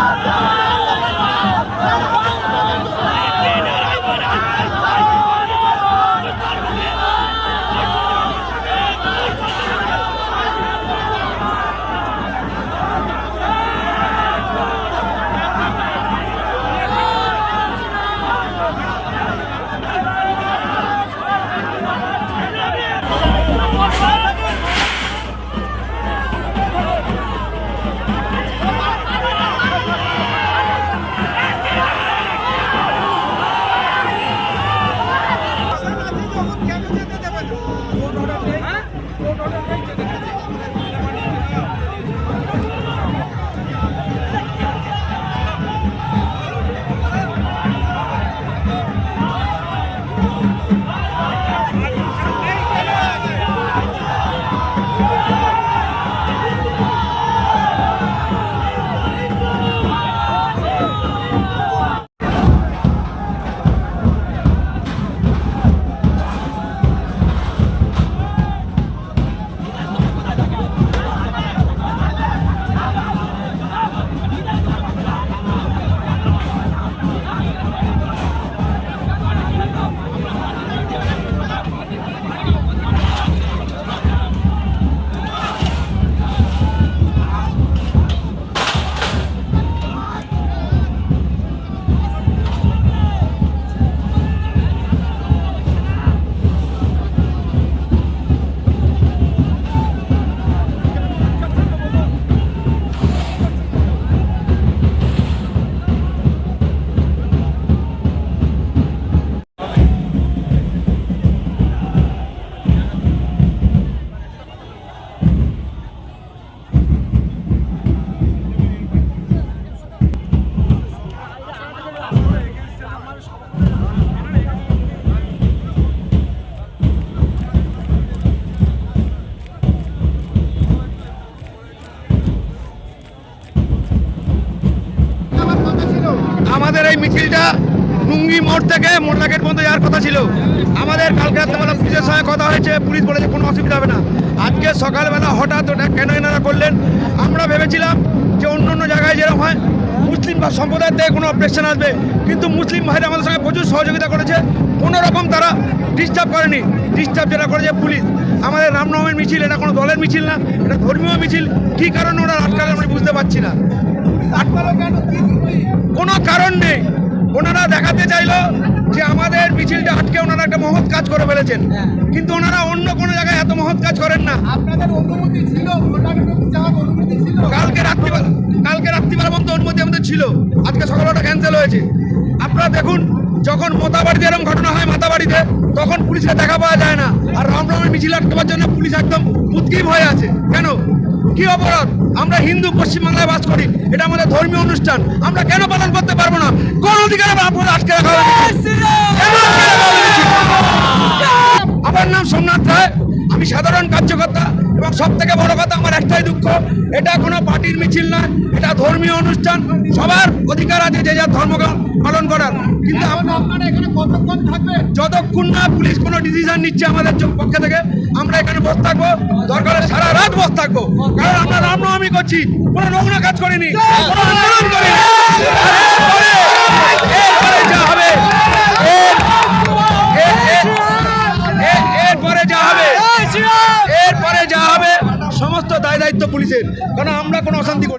Baba! Get আমাদের এই মিছিলটা নুঙ্গি মোড় থেকে মোল্লা গেট পর্যন্ত যাওয়ার কথা ছিল। আমাদের কালকে রাত্রেবেলা পুলিশের সঙ্গে কথা হয়েছে, পুলিশ বলেছে কোনো অসুবিধা হবে না। আজকে সকালবেলা হঠাৎ ওটা কেন এনারা করলেন? আমরা ভেবেছিলাম যে অন্য অন্য জায়গায় যেরকম হয়, মুসলিম বা সম্প্রদায়ের থেকে কোনো অপারেশন আসবে। কিন্তু মুসলিম ভাইরা আমাদের সঙ্গে প্রচুর সহযোগিতা করেছে। কোনো রকম তারা ডিস্টার্ব করেনি। ডিস্টার্ব যেটা করেছে পুলিশ। আমাদের রামনবমীর মিছিল, এটা কোনো দলের মিছিল না, এটা ধর্মীয় মিছিল। কী কারণে ওরা আটকালে আমি বুঝতে পারছি না। কোনো? কারণ নেই। ওনারা দেখাতে চাইলো যে আমাদের মিছিলটা আটকে ওনারা একটা মহৎ কাজ করে ফেলেছেন। কিন্তু ওনারা অন্য কোনো জায়গায় এত মহৎ কাজ করেন না। আপনাদের অনুমতি ছিল অনুমতি ছিল। কালকে রাত্রিবেলা কালকে রাত্রিবেলা পর্যন্ত অনুমতি আমাদের ছিল। আজকে সকালটা ক্যান্সেল হয়েছে। আপনারা দেখুন যখন মোতাবাড়িতে এরকম ঘটনা হয় মাতাবাড়িতে, তখন পুলিশকে দেখা পাওয়া যায় না। আর রামনবমীর মিছিল আটকাবার জন্য পুলিশ একদম উৎকিম হয়ে আছে। কেন? কি অপরাধ? আমরা হিন্দু, পশ্চিমবাংলায় বাস করি। এটা আমাদের ধর্মীয় অনুষ্ঠান। আমরা কেন পালন করতে পারব না? কোন অধিকার আপনাদের আটকে রাখা হয়েছে? এবং সব থেকে বড় কথা আমার একটাই দুঃখ এটা কোনো পার্টির মিছিল না এটা ধর্মীয় অনুষ্ঠান সবার অধিকার আছে যে যার ধর্ম পালন করার। কিন্তু আপনারা এখানে কতক্ষণ থাকবেন? যতক্ষণ না পুলিশ কোনো ডিসিশন নিচ্ছে আমাদের পক্ষে থেকে আমরা এখানে বসে থাকব দরকার হলে সারা রাত বসে থাকব। কারণ আমরা রামনবমী করছি কোনো নোংরা কাজ করিনি কোনো আন্দোলন করিনি। পুলিশের। কারণ আমরা কোনো অশান্তি করি